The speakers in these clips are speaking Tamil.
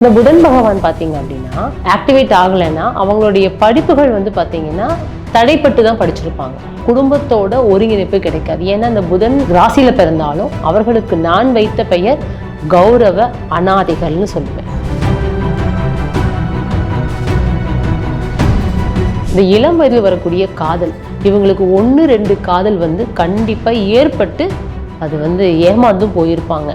இந்த புதன் பகவான் பார்த்தீங்க அப்படின்னா ஆக்டிவேட் ஆகலைன்னா அவங்களுடைய படிப்புகள் வந்து பார்த்தீங்கன்னா தடைப்பட்டு தான் படிச்சிருப்பாங்க. குடும்பத்தோட ஒருங்கிணைப்பு கிடைக்காது. ஏன்னா இந்த புதன் ராசியில் பிறந்தாலும் அவர்களுக்கு நான் வைத்த பெயர் கௌரவ அனாதைகள்னு சொல்லுவேன். இந்த இளம் வயதில் வரக்கூடிய காதல் இவங்களுக்கு ஒன்று ரெண்டு காதல் வந்து கண்டிப்பாக ஏற்பட்டு அது வந்து ஏமாந்தும் போயிருப்பாங்க.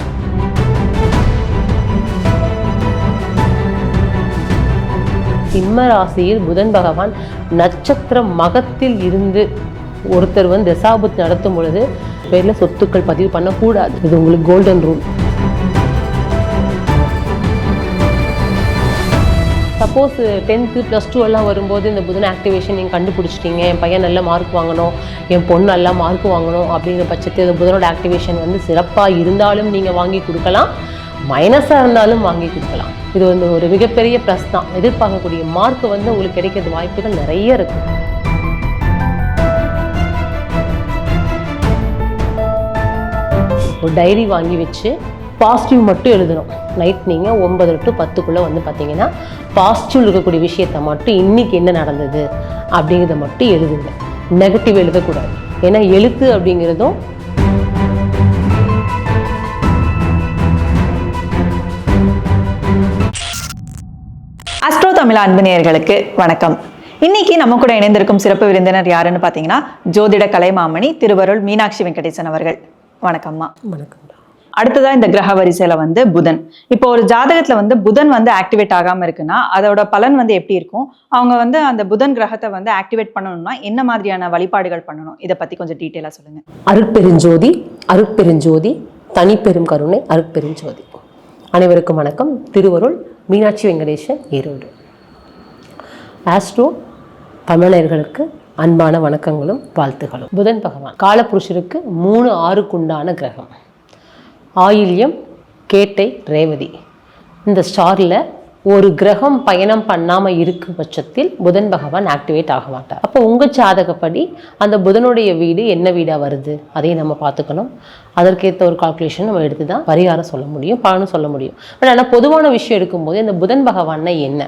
சிம்ம ராசியில் புதன் பகவான் நட்சத்திர மகத்தில் இருந்து ஒருத்தர் வந்து தசாபுத் நடத்தும் பொழுது பேரில் சொத்துக்கள் பதிவு பண்ணக்கூடாது. இது உங்களுக்கு golden rule suppose tenth plus two எல்லாம் வரும்போது இந்த புதன் ஆக்டிவேஷன் நீங்கள் கண்டுபிடிச்சிட்டீங்க. என் பையன் நல்ல மார்க் வாங்கணும். என் பொண்ணு நல்லா மார்க் வாங்கணும். அப்படிங்கிற பட்சத்தில் இந்த புதனோட ஆக்டிவேஷன் வந்து சிறப்பாக இருந்தாலும் நீங்கள் வாங்கி கொடுக்கலாம். மைனஸாக இருந்தாலும் வாங்கி கொடுக்கலாம். இது வந்து ஒரு மிகப்பெரிய ப்ளஸ் தான். எதிர்பார்க்கக்கூடிய மார்க் வந்து உங்களுக்கு கிடைக்கிறது வாய்ப்புகள் நிறைய இருக்குது ஒரு டைரி வாங்கி வச்சு பாசிட்டிவ் மட்டும் எழுதணும். நைட் நீங்கள் ஒன்பது டு பத்துக்குள்ளே வந்து பார்த்தீங்கன்னா பாசிட்டிவ் இருக்கக்கூடிய விஷயத்த மட்டும் இன்னைக்கு என்ன நடந்தது அப்படிங்கிறத மட்டும் எழுதுங்க. நெகட்டிவ் எழுதக்கூடாது. ஏன்னா எழுத்து அப்படிங்கிறதும் தமிழ் அன்பு நேயர்களுக்கு வணக்கம். இன்னைக்கு நம்ம கூட இணைந்திருக்கும் சிறப்பு விருந்தினர் யாருன்னு பார்த்தீங்கன்னா ஜோதிட கலைமாமணி திருவருள் மீனாட்சி வெங்கடேசன் அவர்கள். வணக்கம்மா. வணக்கம். அடுத்ததா இந்த கிரக வரிசையில வந்து புதன். இப்போ ஒரு ஜாதகத்துல வந்து புதன் வந்து ஆக்டிவேட் ஆகாம இருக்குன்னா அதோட பலன் வந்து எப்படி இருக்கும்? அவங்க வந்து அந்த புதன் கிரகத்தை வந்து ஆக்டிவேட் பண்ணணும்னா என்ன மாதிரியான வழிபாடுகள் பண்ணணும்? இதை பத்தி கொஞ்சம் டீட்டெயிலா சொல்லுங்க. அருட்பெருஞ்சோதி அருட்பெருஞ்சோதி தனிப்பெரும் கருணை அருட்பெருஞ்சோதி. அனைவருக்கும் வணக்கம். திருவருள் மீனாட்சி வெங்கடேசன் ஈரோடு. ஆஸ்ட்ரோ தமிழர்களுக்கு அன்பான வணக்கங்களும் வாழ்த்துகளும். புதன் பகவான் காலபுருஷருக்கு மூணு ஆறுக்குண்டான கிரகம். ஆயில்யம் கேட்டை ரேவதி. இந்த ஸ்டாரில் ஒரு கிரகம் பயணம் பண்ணாமல் இருக்கும் பட்சத்தில் புதன் பகவான் ஆக்டிவேட் ஆக மாட்டார். அப்போ உங்கள் ஜாதகப்படி அந்த புதனுடைய வீடு என்ன வீடாக வருது? அதையும் நம்ம பார்த்துக்கணும். அதற்கேற்ற ஒரு கால்குலேஷன் நம்ம எடுத்து தான் பரிகாரம் சொல்ல முடியும் பலனும் சொல்ல முடியும். பட் ஆனால் பொதுவான விஷயம் எடுக்கும்போது இந்த புதன் பகவான்னா என்ன?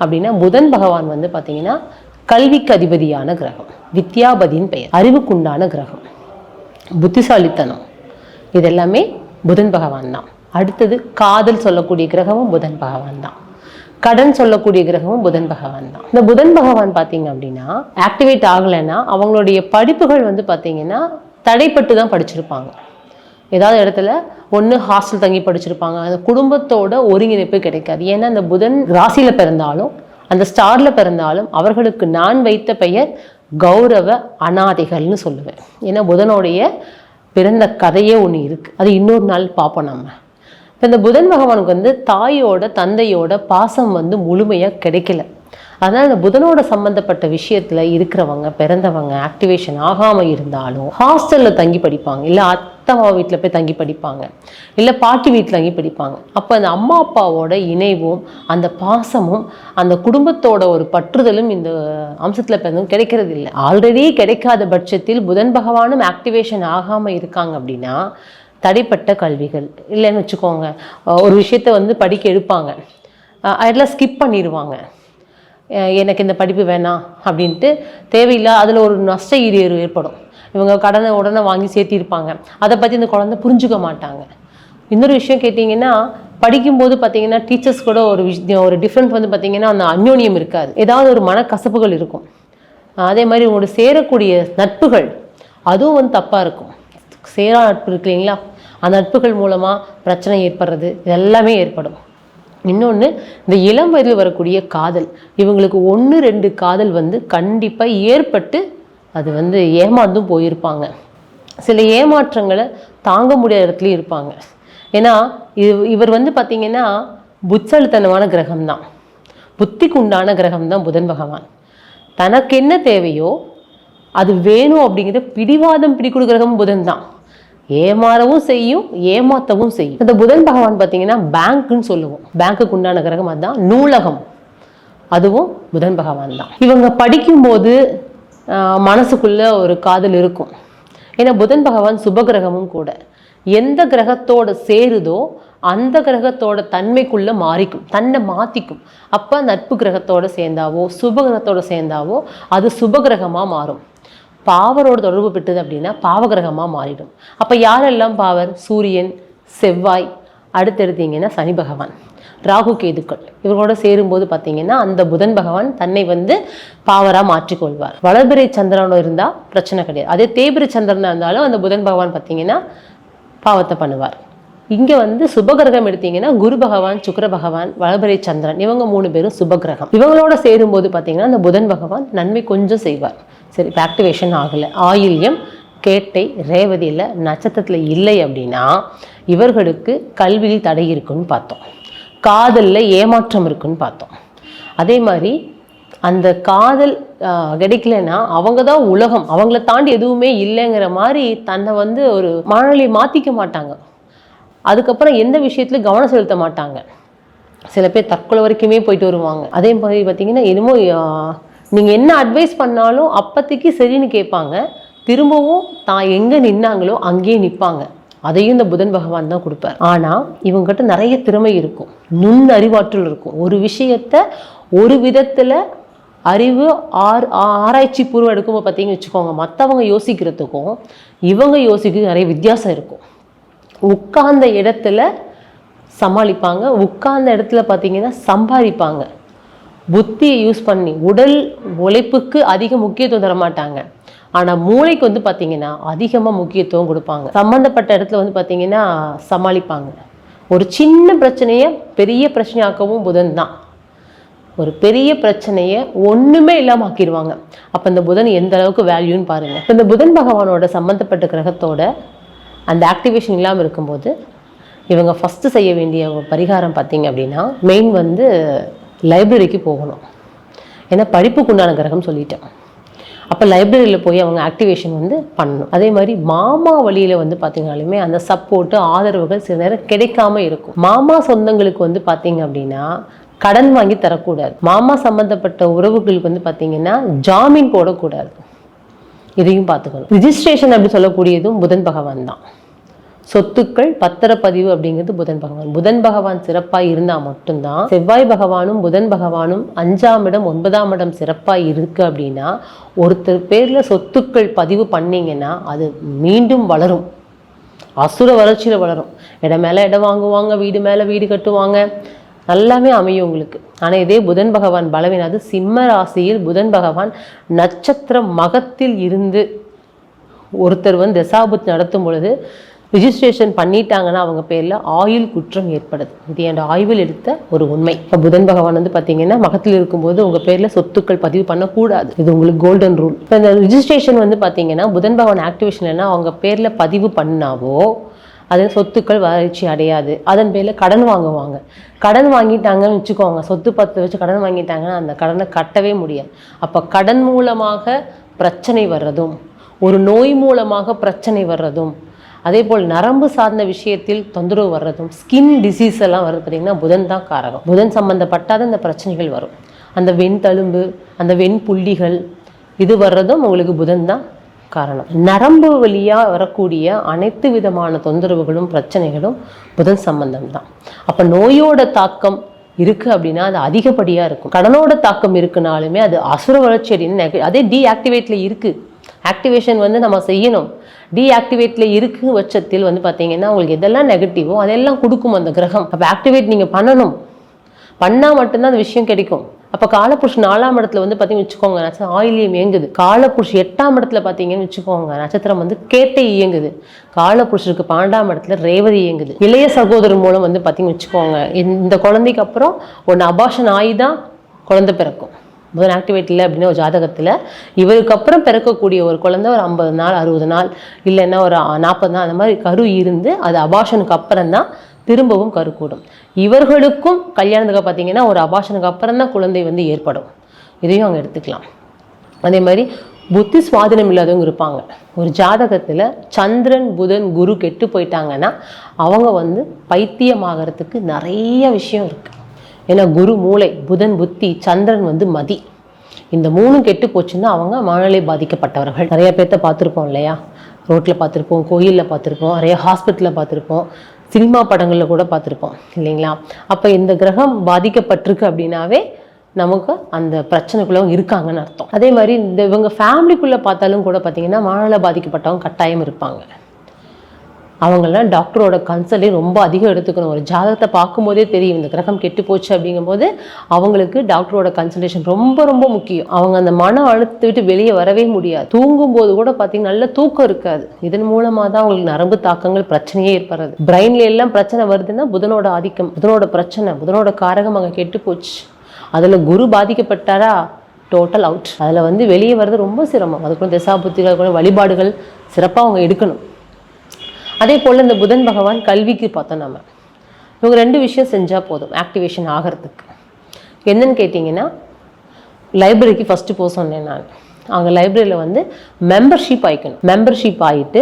அப்படின்னா புதன் பகவான் வந்து பார்த்தீங்கன்னா கல்விக்கு அதிபதியான கிரகம். வித்யாபதியின் பெயர். அறிவுக்குண்டான கிரகம். புத்திசாலித்தனம். இதெல்லாமே புதன் பகவான் தான். அடுத்தது காதல் சொல்லக்கூடிய கிரகமும் புதன் பகவான் தான். கடன் சொல்லக்கூடிய கிரகமும் புதன் பகவான் தான். இந்த புதன் பகவான் பார்த்தீங்க அப்படின்னா ஆக்டிவேட் ஆகலைன்னா அவங்களுடைய படிப்புகள் வந்து பார்த்தீங்கன்னா தடைப்பட்டு தான் படிச்சிருப்பாங்க. ஏதாவது இடத்துல ஒன்று ஹாஸ்டல் தங்கி படிச்சிருப்பாங்க. அந்த குடும்பத்தோட ஒருங்கிணைப்பு கிடைக்காது. ஏன்னா அந்த புதன் ராசியில் பிறந்தாலும் அந்த ஸ்டாரில் பிறந்தாலும் அவர்களுக்கு நான் வைத்த பெயர் கௌரவ அனாதைகள்னு சொல்லுவேன். ஏன்னா புதனுடைய பிறந்த கதையே ஒன்று இருக்குது அது இன்னொரு நாள் பார்ப்போம் நம்ம. இப்போ இந்த புதன் பகவானுக்கு வந்து தாயோட தந்தையோட பாசம் வந்து முழுமையாக கிடைக்கல. அதனால் இந்த புதனோட சம்மந்தப்பட்ட விஷயத்தில் இருக்கிறவங்க பிறந்தவங்க ஆக்டிவேஷன் ஆகாமல் இருந்தாலும் ஹாஸ்டலில் தங்கி படிப்பாங்க. இல்லை அத்தம்மா வீட்டில் போய் தங்கி படிப்பாங்க. இல்லை பாட்டி வீட்டில் தங்கி படிப்பாங்க. அப்போ அந்த அம்மா அப்பாவோட இணைவும் அந்த பாசமும் அந்த குடும்பத்தோட ஒரு பற்றுதலும் இந்த அம்சத்தில் பிறந்தும் கிடைக்கிறது இல்லை ஆல்ரெடி கிடைக்காத பட்சத்தில் புதன் பகவானும் ஆக்டிவேஷன் ஆகாமல் இருக்காங்க அப்படின்னா தடைப்பட்ட கல்விகள். இல்லைன்னு வச்சுக்கோங்க. ஒரு விஷயத்தை வந்து படிக்க எடுப்பாங்க. அதெல்லாம் ஸ்கிப் பண்ணிடுவாங்க. எனக்கு இந்த படிப்பு வேணாம் அப்படின்ட்டு தேவையில்லை அதில் ஒரு நஷ்ட ஈடு ஏற்படும். இவங்க கடனை உடனே வாங்கி சேர்த்திருப்பாங்க. அதை பற்றி இந்த குழந்தை புரிஞ்சுக்க மாட்டாங்க. இன்னொரு விஷயம் கேட்டிங்கன்னா படிக்கும்போது பார்த்தீங்கன்னா டீச்சர்ஸ் கூட ஒரு விஷயம் ஒரு டிஃப்ரெண்ட் வந்து பார்த்திங்கன்னா அந்த அந்யோன்யம் இருக்காது. ஏதாவது ஒரு மனக்கசப்புகள் இருக்கும். அதே மாதிரி உங்களோட சேரக்கூடிய நட்புகள் அதுவும் வந்து தப்பாக இருக்கும். சேரா நட்பு இருக்கு இல்லைங்களா? அந்த நட்புகள் மூலமாக பிரச்சனை ஏற்படுறது இதெல்லாமே ஏற்படும். இன்னொன்று இந்த இளம் வயதில் வரக்கூடிய காதல். இவங்களுக்கு ஒன்று ரெண்டு காதல் வந்து கண்டிப்பாக ஏற்பட்டு அது வந்து ஏமாந்தும் போயிருப்பாங்க. சில ஏமாற்றங்களை தாங்க முடியாத இடத்துலையும் இருப்பாங்க. ஏன்னா இவ் இவர் வந்து பார்த்திங்கன்னா புத்தழுத்தனமான கிரகம் தான் புத்திக்கு உண்டான கிரகம் தான் புதன் பகவான். தனக்கு என்ன தேவையோ அது வேணும் அப்படிங்கிற பிடிவாதம் பிடி கிரகம் புதன் தான் ஏமாறவும் செய்யும் ஏமாத்தவும் செய்யும். இந்த புதன் பகவான் பார்த்தீங்கன்னா பேங்க்குன்னு சொல்லுவோம். பேங்க்குக்கு உண்டான கிரகம் அதுதான் நூலகம். அதுவும் புதன் பகவான் தான். இவங்க படிக்கும்போது மனசுக்குள்ள ஒரு காதல் இருக்கும். ஏன்னா புதன் பகவான் சுபகிரகமும் கூட. எந்த கிரகத்தோட சேருதோ அந்த கிரகத்தோட தன்மைக்குள்ள மாறிக்கும். தன்னை மாத்திக்கும். அப்ப நட்பு கிரகத்தோட சேர்ந்தாவோ சுப கிரகத்தோட சேர்ந்தாவோ அது சுப கிரகமாக மாறும். பாவரோட தொடர்பு பெற்றது அப்படின்னா பாவகிரகமாக மாறிடும். அப்போ யாரெல்லாம் பாவர்? சூரியன் செவ்வாய் அடுத்து எடுத்தீங்கன்னா சனி பகவான் ராகு கேதுக்கள். இவர்களோட சேரும்போது பார்த்தீங்கன்னா அந்த புதன் பகவான் தன்னை வந்து பாவராக மாற்றிக்கொள்வார். வளர்பிறை சந்திரனோட இருந்தால் பிரச்சனை கிடையாது. அதே தேபிரை சந்திரனாக இருந்தாலும் அந்த புதன் பகவான் பார்த்தீங்கன்னா பாவத்தை பண்ணுவார். இங்கே வந்து சுபகிரகம் எடுத்தீங்கன்னா குரு பகவான் சுக்கர பகவான் வளபரி சந்திரன் இவங்க மூணு பேரும் சுபகிரகம். இவங்களோட சேரும்போது பார்த்தீங்கன்னா அந்த புதன் பகவான் நன்மை கொஞ்சம் செய்வார். சரி இப்போ ஆக்டிவேஷன் ஆகலை. ஆயில்யம் கேட்டை ரேவதியில் நட்சத்திரத்தில் இல்லை அப்படின்னா இவர்களுக்கு கல்வியில் தடை இருக்குன்னு பார்த்தோம். காதலில் ஏமாற்றம் இருக்குன்னு பார்த்தோம். அதே மாதிரி அந்த காதல் கிடைக்கலன்னா அவங்க தான் உலகம். அவங்கள தாண்டி எதுவுமே இல்லைங்கிற மாதிரி தன்னை வந்து ஒரு மனநிலை மாற்றிக்க மாட்டாங்க. அதுக்கப்புறம் எந்த விஷயத்துலையும் கவனம் செலுத்த மாட்டாங்க. சில பேர் தற்கொலை வரைக்குமே போயிட்டு வருவாங்க. அதே மாதிரி பார்த்தீங்கன்னா என்னமோ நீங்கள் என்ன அட்வைஸ் பண்ணாலும் அப்போதைக்கு சரின்னு கேட்பாங்க. திரும்பவும் தான் எங்கே நின்னாங்களோ அங்கேயே நிற்பாங்க அதையும் இந்த புதன் பகவான் தான் கொடுப்பார். ஆனால் இவங்ககிட்ட நிறைய திறமை இருக்கும். நுண் அறிவாற்றல் இருக்கும். ஒரு விஷயத்த ஒரு விதத்தில் அறிவு ஆர் ஆராய்ச்சி பூர்வம் எடுக்கும்போது பார்த்தீங்கன்னு வச்சுக்கோங்க மற்றவங்க யோசிக்கிறதுக்கும் இவங்க யோசிக்கிறது நிறைய வித்தியாசம் இருக்கும். உட்கார்ந்த இடத்துல சமாளிப்பாங்க. உட்கார்ந்த இடத்துல பார்த்தீங்கன்னா சம்பாதிப்பாங்க. புத்தியை யூஸ் பண்ணி உடல் உழைப்புக்கு அதிக முக்கியத்துவம் தர மாட்டாங்க. ஆனால் மூளைக்கு வந்து பார்த்தீங்கன்னா அதிகமாக முக்கியத்துவம் கொடுப்பாங்க. சம்மந்தப்பட்ட இடத்துல வந்து பார்த்தீங்கன்னா சமாளிப்பாங்க. ஒரு சின்ன பிரச்சனையை பெரிய பிரச்சனையாக்கவும் புதன் தான். ஒரு பெரிய பிரச்சனையை ஒன்றுமே இல்லாம ஆக்கிடுவாங்க அப்போ இந்த புதன் எந்த அளவுக்கு வேல்யூன்னு பாருங்கள் இந்த புதன் பகவானோட சம்மந்தப்பட்ட கிரகத்தோட அந்த ஆக்டிவேஷன் இல்லாமல் இருக்கும்போது இவங்க ஃபஸ்ட்டு செய்ய வேண்டிய ஒரு பரிகாரம் பார்த்திங்க அப்படின்னா மெயின் வந்து லைப்ரரிக்கு போகணும். ஏன்னா படிப்புக்கு உண்டான கிரகம் சொல்லிட்டேன். அப்போ லைப்ரரியில் போய் அவங்க ஆக்டிவேஷன் வந்து பண்ணணும். அதே மாதிரி மாமா வழியில் வந்து பார்த்தீங்கனாலுமே அந்த சப்போர்ட்டு ஆதரவுகள் சில நேரம் கிடைக்காம இருக்கும். மாமா சொந்தங்களுக்கு வந்து பார்த்தீங்க அப்படின்னா கடன் வாங்கி தரக்கூடாது. மாமா சம்மந்தப்பட்ட உறவுகளுக்கு வந்து பார்த்தீங்கன்னா ஜாமீன் போடக்கூடாது. இதையும் பார்த்துக்கணும். ரிஜிஸ்ட்ரேஷன் அப்படி சொல்லக்கூடியதும் புதன் பகவான் தான். சொத்துக்கள் பத்திரப்பதிவு அப்படிங்கிறது புதன் பகவான். புதன் பகவான் சிறப்பாக இருந்தால் மட்டும்தான் செவ்வாய் பகவானும் புதன் பகவானும் அஞ்சாம் இடம் ஒன்பதாம் இடம் சிறப்பாக இருக்கு அப்படின்னா ஒருத்தர் பேரில் சொத்துக்கள் பதிவு பண்ணீங்கன்னா அது மீண்டும் வளரும். அசுர வளர்ச்சியில் வளரும். இடம் மேலே இடம் வாங்குவாங்க வீடு மேலே வீடு கட்டுவாங்க. எல்லாமே அமையும் உங்களுக்கு. ஆனால் இதே புதன் பகவான் பலவீனம் அது சிம்ம ராசியில் புதன் பகவான் நட்சத்திரம் மகத்தில் இருந்து ஒருத்தர் வந்து தசாபுத் நடத்தும் பொழுது ரிஜிஸ்ட்ரேஷன் பண்ணிட்டாங்கன்னா அவங்க பேரில் ஆயுள் குற்றம் ஏற்படுது. இது என் ஆய்வில் எடுத்த ஒரு உண்மை. இப்போ புதன் பகவான் வந்து பார்த்தீங்கன்னா மகத்தில் இருக்கும்போது உங்கள் பேரில் சொத்துக்கள் பதிவு பண்ணக்கூடாது. இது உங்களுக்கு கோல்டன் ரூல் இப்போ இந்த ரிஜிஸ்ட்ரேஷன் வந்து பார்த்தீங்கன்னா புதன் பகவான் ஆக்டிவேஷன் அவங்க பேரில் பதிவு பண்ணாவோ அது சொத்துக்கள் வளர்ச்சி அடையாது. அதன் பேரில் கடன் வாங்குவாங்க. கடன் வாங்கிட்டாங்கன்னு வச்சுக்கோங்க. சொத்து பத்து வச்சு கடன் வாங்கிட்டாங்கன்னா அந்த கடனை கட்டவே முடியாது. அப்போ கடன் மூலமாக பிரச்சனை வர்றதும் ஒரு நோய் மூலமாக பிரச்சனை வர்றதும் அதே போல் நரம்பு சார்ந்த விஷயத்தில் தொந்தரவு வர்றதும் ஸ்கின் டிசீஸ் எல்லாம் வருது பார்த்தீங்கன்னா புதன் தான் காரகம். புதன் சம்மந்தப்பட்டாத இந்த பிரச்சனைகள் வரும். அந்த வெண் தழும்பு அந்த வெண் புள்ளிகள் இது வர்றதும் உங்களுக்கு புதன் தான் காரணம். நரம்பு வழியாக வரக்கூடிய அனைத்து விதமான தொந்தரவுகளும் பிரச்சனைகளும் புதன் சம்பந்தம் தான் அப்போ நோயோட தாக்கம் இருக்குது அப்படின்னா அது அதிகப்படியாக இருக்கும். கடனோட தாக்கம் இருக்குனாலுமே அது அசுர வளர்ச்சி அப்படின்னு அதே டீஆக்டிவேட்டில் இருக்குது ஆக்டிவேஷன் வந்து நம்ம செய்யணும். டீஆக்டிவேட்டில் இருக்கு பட்சத்தில் வந்து பார்த்தீங்கன்னா உங்களுக்கு எதெல்லாம் நெகட்டிவோ அதெல்லாம் கொடுக்கும் அந்த கிரகம். அப்போ ஆக்டிவேட் நீங்கள் பண்ணணும். பண்ணால் மட்டும்தான் அந்த விஷயம் கிடைக்கும். அப்போ காலப்புருஷ் நாலாம் இடத்துல வந்து பார்த்தீங்கன்னு வச்சுக்கோங்க நட்சத்திரம் ஆயிலியம் இயங்குது காலப்புருஷ் எட்டாம் இடத்துல பார்த்தீங்கன்னு வச்சுக்கோங்க நட்சத்திரம் வந்து கேட்டை இயங்குது. காலப்புருஷருக்கு பன்னெண்டாம் இடத்துல ரேவதி இயங்குது. இளைய சகோதரர் மூலம் வந்து பார்த்தீங்கன்னு வச்சுக்கோங்க இந்த குழந்தைக்கு அப்புறம் ஒன்று அபாஷன் ஆகி தான் குழந்தை பிறக்கும். புதன் ஆக்டிவேட் இல்லை அப்படின்னா ஒரு ஜாதகத்தில் இவருக்கு அப்புறம் பிறக்கக்கூடிய ஒரு குழந்தை ஒரு ஐம்பது நாள் அறுபது நாள் இல்லைன்னா ஒரு நாற்பது நாள் அந்த மாதிரி கரு இருந்து அது அபாஷனுக்கு அப்புறம் தான் திரும்பவும் கருக்கூடும். இவர்களுக்கும் கல்யாணத்துக்கு பார்த்தீங்கன்னா ஒரு அபாஷனுக்கு அப்புறம் தான் குழந்தை வந்து ஏற்படும். இதையும் அவங்க எடுத்துக்கலாம். அதே மாதிரி புத்தி சுவாதீனம் இல்லாதவங்க இருப்பாங்க. ஒரு ஜாதகத்தில் சந்திரன் புதன் குரு கெட்டு போயிட்டாங்கன்னா அவங்க வந்து பைத்தியமாகறதுக்கு நிறைய விஷயம் இருக்குது ஏன்னா குரு மூளை புதன் புத்தி சந்திரன் வந்து மதி. இந்த மூணும் கெட்டு போச்சுன்னா அவங்க மனநிலை பாதிக்கப்பட்டவர்கள். நிறைய பேர்த்த பார்த்துருப்போம் இல்லையா? ரோட்டில் பார்த்துருப்போம் கோயிலில் பார்த்துருப்போம் நிறைய ஹாஸ்பிட்டலில் பார்த்துருப்போம். சினிமா படங்களில் கூட பார்த்துருப்போம் இல்லைங்களா? அப்போ இந்த கிரகம் பாதிக்கப்பட்டிருக்கு அப்படின்னாவே நமக்கு அந்த பிரச்சனைக்குள்ளவங்க இருக்காங்கன்னு அர்த்தம். அதே மாதிரி இந்த இவங்க ஃபேமிலிக்குள்ளே பார்த்தாலும் கூட பார்த்தீங்கன்னா மனநல பாதிக்கப்பட்டவங்க கட்டாயம் இருப்பாங்க. அவங்களாம் டாக்டரோட கன்சல்ட்டே ரொம்ப அதிகம் எடுத்துக்கணும். ஒரு ஜாதகத்தை பார்க்கும்போதே தெரியும் இந்த கிரகம் கெட்டு போச்சு அப்படிங்கும்போது அவங்களுக்கு டாக்டரோட கன்சல்டேஷன் ரொம்ப ரொம்ப முக்கியம். அவங்க அந்த மன அழுத்தத்தை விட்டு வெளியே வரவே முடியாது. தூங்கும்போது கூட பார்த்தீங்கன்னா நல்ல தூக்கம் இருக்காது. இதன் மூலமாக தான் அவங்களுக்கு நரம்பு தாக்கங்கள் பிரச்சனையே ஏற்படுறது. பிரெயின்ல எல்லாம் பிரச்சனை வருதுன்னா புதனோட ஆதிக்கம் புதனோட பிரச்சனை புதனோட காரகம் அங்கே கெட்டு போச்சு. அதில் குரு பாதிக்கப்பட்டாரா? டோட்டல் அவுட் அதில் வந்து வெளியே வர்றது ரொம்ப சிரமம். அதுக்குள்ள திசாபுத்திகள் கூட வழிபாடுகள் சிறப்பாக அவங்க எடுக்கணும். அதே போல் இந்த புதன் பகவான் கல்விக்கு பார்த்தோம் நம்ம இவங்க ரெண்டு விஷயம் செஞ்சால் போதும் ஆக்டிவேஷன் ஆகிறதுக்கு. என்னன்னு கேட்டிங்கன்னா லைப்ரரிக்கு ஃபஸ்ட்டு போக சொன்னேன் நான். அவங்க லைப்ரரியில் வந்து மெம்பர்ஷிப் ஆகிக்கணும் மெம்பர்ஷிப் ஆகிட்டு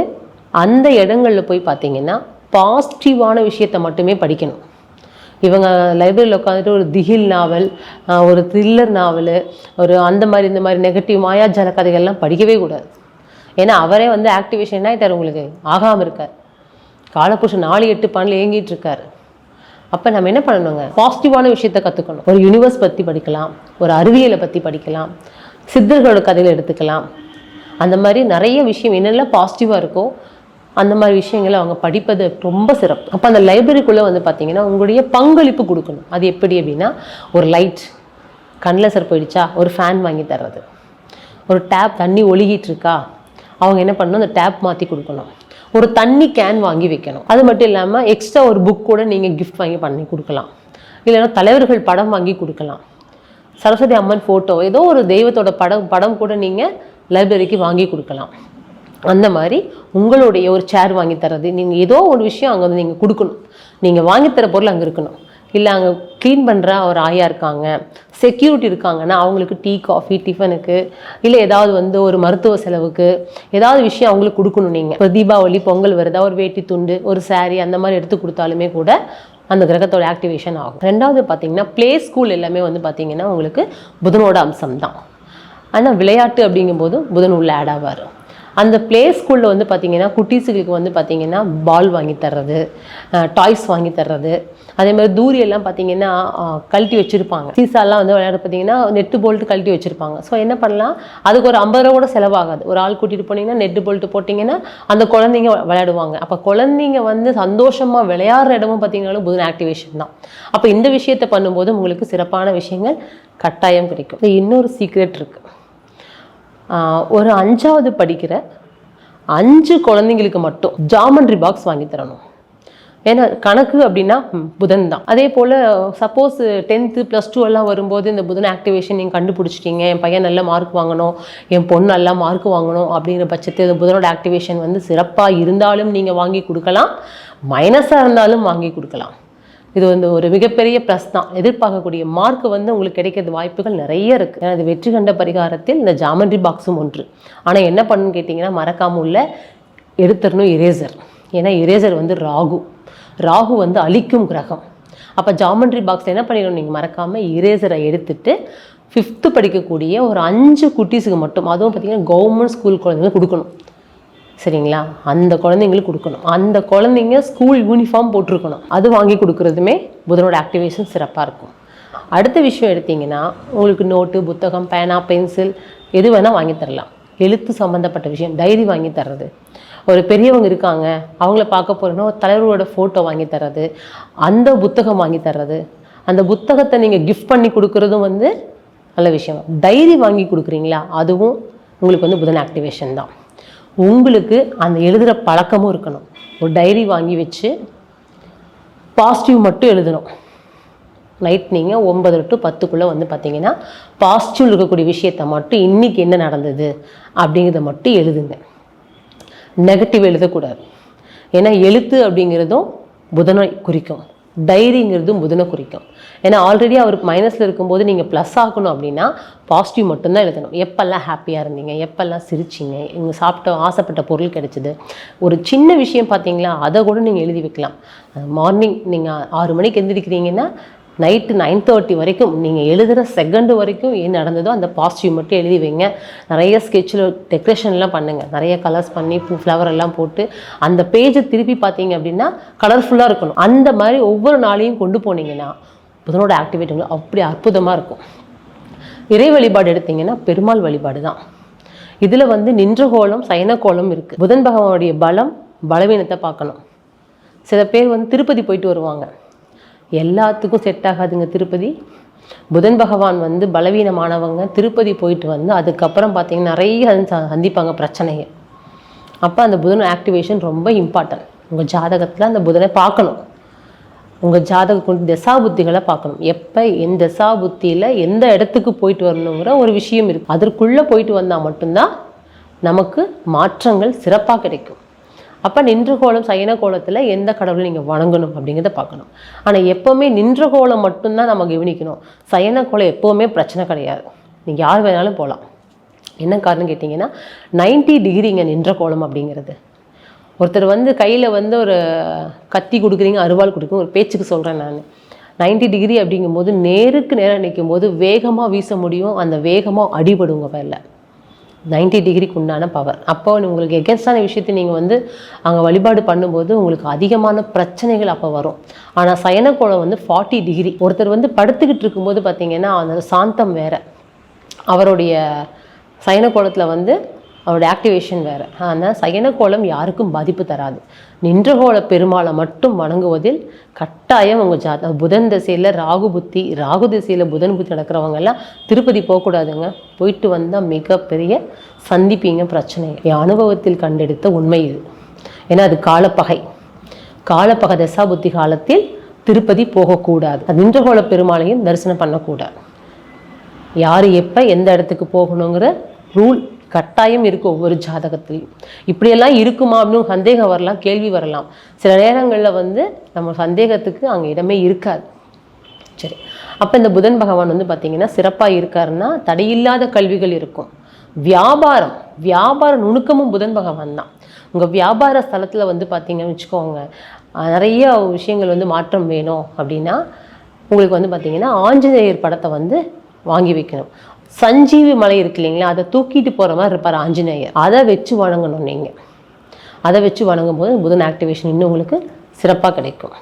அந்த இடங்களில் போய் பார்த்தீங்கன்னா பாசிட்டிவான விஷயத்தை மட்டுமே படிக்கணும். இவங்க லைப்ரரியில் உட்காந்துட்டு ஒரு திகில் நாவல் ஒரு த்ரில்லர் நாவல் ஒரு அந்த மாதிரி இந்த மாதிரி நெகட்டிவ் மாயாஜால கதைகள்லாம் படிக்கவே கூடாது. ஏன்னா அவரே வந்து ஆக்டிவேஷன் ஆகிட்டார் உங்களுக்கு? ஆகாமல் இருக்கார். காலப்புருஷன் நாலு எட்டு பன்னெண்டு ஏங்கிட்டு இருக்காரு அப்போ நம்ம என்ன பண்ணணுங்க? பாசிட்டிவான விஷயத்த கற்றுக்கணும் ஒரு யூனிவர்ஸ் பற்றி படிக்கலாம். ஒரு அறிவியலை பற்றி படிக்கலாம். சித்தர்களோட கதையில் எடுத்துக்கலாம். அந்த மாதிரி நிறைய விஷயம் என்னெல்லாம் பாசிட்டிவாக இருக்கோ அந்த மாதிரி விஷயங்களை அவங்க படிப்பது ரொம்ப சிறப்பு. அப்போ அந்த லைப்ரரிக்குள்ளே வந்து பார்த்தீங்கன்னா உங்களுடைய பங்களிப்பு கொடுக்கணும். அது எப்படி அப்படின்னா ஒரு லைட் கண்ணில் சார் போயிடுச்சா? ஒரு ஃபேன் வாங்கி தர்றது. ஒரு டேப் தண்ணி ஒழுகிட்டு இருக்கா அவங்க என்ன பண்ணணும்? அந்த டேப் மாற்றி கொடுக்கணும். ஒரு தண்ணி கேன் வாங்கி வைக்கணும். அது மட்டும் இல்லாமல் எக்ஸ்ட்ரா ஒரு புக் கூட நீங்கள் கிஃப்ட் வாங்கி பண்ணி கொடுக்கலாம். இல்லைன்னா தலைவர்கள் படம் வாங்கி கொடுக்கலாம். சரஸ்வதி அம்மன் ஃபோட்டோ ஏதோ ஒரு தெய்வத்தோட படம் படம் கூட நீங்கள் லைப்ரரிக்கு வாங்கி கொடுக்கலாம். அந்த மாதிரி உங்களுடைய ஒரு சேர் வாங்கி தர்றது. நீங்கள் ஏதோ ஒரு விஷயம் அங்கே வந்து நீங்கள் கொடுக்கணும். நீங்கள் வாங்கித்தர பொருள் அங்கே இருக்கணும். இல்லை அங்கே க்ளீன் பண்ணுற ஒரு ஆயா இருக்காங்க. செக்யூரிட்டி இருக்காங்கன்னா அவங்களுக்கு டீ காஃபி டிஃபனுக்கு இல்லை ஏதாவது வந்து ஒரு மருத்துவ செலவுக்கு ஏதாவது விஷயம் அவங்களுக்கு கொடுக்கணும் நீங்கள் இப்போ தீபாவளி பொங்கல் வருதா ஒரு வேட்டி துண்டு ஒரு saree அந்த மாதிரி எடுத்து கொடுத்தாலுமே கூட அந்த கிரகத்தோட ஆக்டிவேஷன் ஆகும். ரெண்டாவது பார்த்தீங்கன்னா ப்ளே ஸ்கூல் எல்லாமே வந்து பார்த்தீங்கன்னா உங்களுக்கு புதனோட அம்சம் தான் ஆனால் விளையாட்டு அப்படிங்கும்போது புதன் உள்ள ஆட் ஆவார். அந்த ப்ளே ஸ்கூலில் வந்து பார்த்தீங்கன்னா குட்டீஸுகளுக்கு வந்து பார்த்தீங்கன்னா பால் வாங்கி தர்றது டாய்ஸ் வாங்கி தர்றது. அதே மாதிரி தூரியெல்லாம் பார்த்திங்கன்னா பார்த்தீங்கன்னா கழட்டி வச்சுருப்பாங்க. சீசாலாம் வந்து விளையாட பார்த்தீங்கன்னா நெட்டு போல்ட்டு கழட்டி வச்சுருப்பாங்க. ஸோ என்ன பண்ணலாம்? அதுக்கு ஒரு ஐம்பது ரூபா கூட செலவாகாது. ஒரு ஆள் கூட்டிகிட்டு போனீங்கன்னா நெட்டு போல்ட்டு போட்டிங்கன்னா அந்த குழந்தைங்க விளையாடுவாங்க. அப்போ குழந்தைங்க வந்து சந்தோஷமாக விளையாடுற இடமும் பார்த்தீங்கன்னாலும் புதன் ஆக்டிவேஷன் தான். அப்போ இந்த விஷயத்தை பண்ணும்போது உங்களுக்கு சிறப்பான விஷயங்கள் கட்டாயம் கிடைக்கும். இன்னொரு சீக்ரெட் இருக்குது ஒரு அஞ்சாவது படிக்கிற அஞ்சு குழந்தைங்களுக்கு மட்டும் ஜாமெண்ட்ரி பாக்ஸ் வாங்கி தரணும். ஏன்னா கணக்கு அப்படின்னா புதன் தான். அதே போல் சப்போஸ் டென்த்து ப்ளஸ் டூ எல்லாம் வரும்போது இந்த புதன் ஆக்டிவேஷன் நீங்கள் கண்டுபிடிச்சிட்டீங்க. என் பையன் நல்ல மார்க் வாங்கணும். என் பொண்ணு நல்லா மார்க் வாங்கணும் அப்படிங்கிற பட்சத்தில் இந்த புதனோட ஆக்டிவேஷன் வந்து சிறப்பாக இருந்தாலும் நீங்கள் வாங்கி கொடுக்கலாம். மைனஸாக இருந்தாலும் வாங்கி கொடுக்கலாம். இது வந்து ஒரு மிகப்பெரிய ப்ளஸ் தான் எதிர்பார்க்கக்கூடிய மார்க் வந்து உங்களுக்கு கிடைக்கிறது வாய்ப்புகள் நிறைய இருக்குது ஏன்னா இது வெற்றி கண்ட பரிகாரத்தில் இந்த ஜாமெண்ட்ரி பாக்ஸும் ஒன்று. ஆனால் என்ன பண்ணுன்னு கேட்டிங்கன்னா மறக்காமல் உள்ள எடுத்துடணும் இரேசர் ஏன்னா இரேசர் வந்து ராகு. ராகு வந்து அழிக்கும் கிரகம். அப்போ ஜாமெண்ட்ரி பாக்ஸில் என்ன பண்ணிடணும் நீங்கள் மறக்காமல் இரேசரை எடுத்துட்டு ஃபிஃப்த்து படிக்கக்கூடிய ஒரு அஞ்சு குட்டீஸுக்கு மட்டும் அதுவும் பார்த்தீங்கன்னா கவர்மெண்ட் ஸ்கூல் குழந்தைங்களுக்கு கொடுக்கணும். சரிங்களா? அந்த குழந்தைங்களுக்கு கொடுக்கணும். அந்த குழந்தைங்க ஸ்கூல் யூனிஃபார்ம் போட்டிருக்கணும். அது வாங்கி கொடுக்குறதுமே புதனோட ஆக்டிவேஷன் சிறப்பாக இருக்கும். அடுத்த விஷயம் எடுத்தீங்கன்னா உங்களுக்கு நோட்டு புத்தகம் பேனா பென்சில் எது வேணால் வாங்கி தரலாம். எழுத்து சம்மந்தப்பட்ட விஷயம் டைரி வாங்கி தர்றது. ஒரு பெரியவங்க இருக்காங்க அவங்கள பார்க்க போகிறோன்னா ஒரு தலைவரோட ஃபோட்டோ வாங்கி தர்றது. அந்த புத்தகம் வாங்கி தர்றது. அந்த புத்தகத்தை நீங்கள் கிஃப்ட் பண்ணி கொடுக்குறதும் வந்து நல்ல விஷயம். டைரி வாங்கி கொடுக்குறீங்களா? அதுவும் உங்களுக்கு வந்து புதன் ஆக்டிவேஷன் தான். உங்களுக்கு அந்த எழுதுகிற பழக்கமும் இருக்கணும். ஒரு டைரி வாங்கி வச்சு பாசிட்டிவ் மட்டும் எழுதணும். நைட் நீங்கள் ஒன்பது டு பத்துக்குள்ளே வந்து பார்த்தீங்கன்னா பாசிட்டிவ் இருக்கக்கூடிய விஷயத்த மட்டும் இன்றைக்கி என்ன நடந்தது அப்படிங்கிறத மட்டும் எழுதுங்க. நெகட்டிவ் எழுதக்கூடாது. ஏன்னா எழுத்து அப்படிங்கிறதும் புதனை குறிக்கும். டைரிங்கிறதும் புதனை குறிக்கும். ஏன்னா ஆல்ரெடி அவருக்கு மைனஸில் இருக்கும்போது நீங்கள் ப்ளஸ் ஆகணும் அப்படின்னா பாசிட்டிவ் மட்டும்தான் எழுதணும். எப்போல்லாம் ஹாப்பியாக இருந்தீங்க? எப்போல்லாம் சிரிச்சிங்க? இங்கே சாப்பிட்ட ஆசைப்பட்ட பொருள் கிடைச்சிது. ஒரு சின்ன விஷயம் பார்த்தீங்களா? அதை கூட நீங்கள் எழுதி வைக்கலாம். மார்னிங் நீங்கள் ஆறு மணிக்கு எந்திரிக்கிறீங்கன்னா நைட்டு நைன் தேர்ட்டி வரைக்கும் நீங்கள் எழுதுகிற செகண்டு வரைக்கும் என்ன நடந்ததோ அந்த பாசிட்டிவ் மட்டும் எழுதி வைங்க. நிறைய ஸ்கெட்சில் டெக்கரேஷன்லாம் பண்ணுங்கள் நிறைய கலர்ஸ் பண்ணி பூ ஃப்ளவர் எல்லாம் போட்டு அந்த பேஜை திருப்பி பார்த்தீங்க அப்படின்னா கலர்ஃபுல்லாக இருக்கணும். அந்த மாதிரி ஒவ்வொரு நாளையும் கொண்டு போனீங்கன்னா புதனோட ஆக்டிவிட்டி அப்படி அற்புதமாக இருக்கும். இறை வழிபாடு எடுத்தீங்கன்னா பெருமாள் வழிபாடு தான். இதில் வந்து நின்ற கோலம் சயன கோலம் இருக்குது புதன் பகவானுடைய பலம் பலவீனத்தை பார்க்கணும். சில பேர் வந்து திருப்பதி போயிட்டு வருவாங்க. எல்லாத்துக்கும் செட் ஆகாதுங்க திருப்பதி. புதன் பகவான் வந்து பலவீனமானவங்க. திருப்பதி போயிட்டு வந்து அதுக்கப்புறம் பார்த்தீங்கன்னா நிறைய ச- சந்திப்பாங்க பிரச்சனையை அப்போ அந்த புதன் ஆக்டிவேஷன் ரொம்ப இம்பார்ட்டன்ட் உங்கள் ஜாதகத்தில் அந்த புதனை பார்க்கணும். உங்கள் ஜாதக கொண்டு தசாபுத்திகளை பார்க்கணும். எப்போ எந்த தசாபுத்தியில் எந்த இடத்துக்கு போயிட்டு வரணுங்கிற ஒரு விஷயம் இருக்குது அதற்குள்ளே போயிட்டு வந்தால் மட்டும்தான் நமக்கு மாற்றங்கள் சிறப்பாக கிடைக்கும். அப்போ நின்ற கோலம் சயன கோலத்தில் எந்த கடவுளை நீங்கள் வணங்கணும் அப்படிங்கிறத பார்க்கணும். ஆனால் எப்போவுமே நின்ற கோலம் மட்டும்தான் நம்ம கவனிக்கணும். சயன கோலம் எப்போவுமே பிரச்சனை கிடையாது. நீங்கள் யார் வேணாலும் போகலாம் என்ன காரணம் கேட்டிங்கன்னா 90 டிகிரிங்க நின்ற கோலம் அப்படிங்கிறது. ஒருத்தர் வந்து கையில் வந்து ஒரு கத்தி கொடுக்குறீங்க அருவாள் கொடுக்கும் ஒரு பேச்சுக்கு சொல்கிறேன் நான். 90 டிகிரி அப்படிங்கும்போது நேருக்கு நேராக நிற்கும் போது வேகமாக வீச முடியும் அந்த வேகமாக அடிபடுங்க வேலை 90 டிகிரிக்கு உண்டான பவர் அப்போ உங்களுக்கு எகென்ஸ்டான விஷயத்தை நீங்கள் வந்து அங்கே வழிபாடு பண்ணும்போது உங்களுக்கு அதிகமான பிரச்சனைகள் அப்போ வரும். ஆனால் சயனக்கோளம் வந்து ஃபார்ட்டி டிகிரி ஒருத்தர் வந்து படுத்துக்கிட்டு இருக்கும்போது பார்த்தீங்கன்னா அந்த சாந்தம் வேறு. அவருடைய சயனக்கோளத்தில் வந்து அவருடைய ஆக்டிவேஷன் வேறு. ஆனால் சயனக்கோலம் யாருக்கும் பாதிப்பு தராது. நின்றகோள பெருமாளை மட்டும் வணங்குவதில் கட்டாயம் உங்கள் ஜாத புதன் திசையில் ராகு புத்தி ராகு திசையில் புதன் புத்தி நடக்கிறவங்கெல்லாம் திருப்பதி போகக்கூடாதுங்க. போயிட்டு வந்தால் மிகப்பெரிய சந்திப்பீங்க பிரச்சனை. என் அனுபவத்தில் கண்டெடுத்த உண்மை இது. ஏன்னா அது காலப்பகை. காலப்பகை தசா புத்தி காலத்தில் திருப்பதி போகக்கூடாது. அது நின்றகோள பெருமாளையும் தரிசனம் பண்ணக்கூடாது. யார் எப்போ எந்த இடத்துக்கு போகணுங்கிற ரூல் கட்டாயம் இருக்கும் ஒவ்வொரு ஜாதகத்துலையும். இப்படியெல்லாம் இருக்குமா அப்படின்னு சந்தேகம் வரலாம் கேள்வி வரலாம். சில நேரங்களில் வந்து நம்ம சந்தேகத்துக்கு அங்கே இடமே இருக்காது. சரி. அப்போ இந்த புதன் பகவான் வந்து பார்த்தீங்கன்னா சிறப்பாக இருக்காருன்னா தடையில்லாத கல்விகள் இருக்கும். வியாபாரம் வியாபார நுணுக்கமும் புதன் பகவான் தான். உங்கள் வியாபார ஸ்தலத்தில் வந்து பார்த்தீங்கன்னு வச்சுக்கோங்க நிறைய விஷயங்கள் வந்து மாற்றம் வேணும் அப்படின்னா உங்களுக்கு வந்து பார்த்தீங்கன்னா ஆஞ்சநேயர் படத்தை வந்து வாங்கி வைக்கணும். சஞ்சீவி மலை இருக்கு இல்லைங்களா? அதை தூக்கிட்டு போகிற மாதிரி இருப்பார் ஆஞ்சநேயர். அதை வச்சு வணங்கணும் நீங்கள் அதை வச்சு வணங்கும் போது புதன் ஆக்டிவேஷன் இன்னும் உங்களுக்கு சிறப்பாக கிடைக்கும்.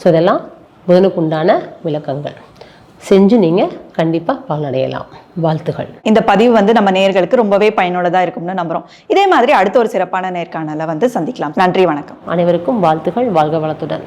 ஸோ இதெல்லாம் புதனுக்கு உண்டான விளக்கங்கள். செஞ்சு நீங்கள் கண்டிப்பாக பலனடையலாம். வாழ்த்துகள். இந்த பதிவு வந்து நம்ம நேயர்களுக்கு ரொம்பவே பயனுள்ளதா இருக்கும்னு நம்புறோம். இதே மாதிரி அடுத்த ஒரு சிறப்பான நேர்காணலை வந்து சந்திக்கலாம். நன்றி வணக்கம். அனைவருக்கும் வாழ்த்துகள். வாழ்க வளத்துடன்.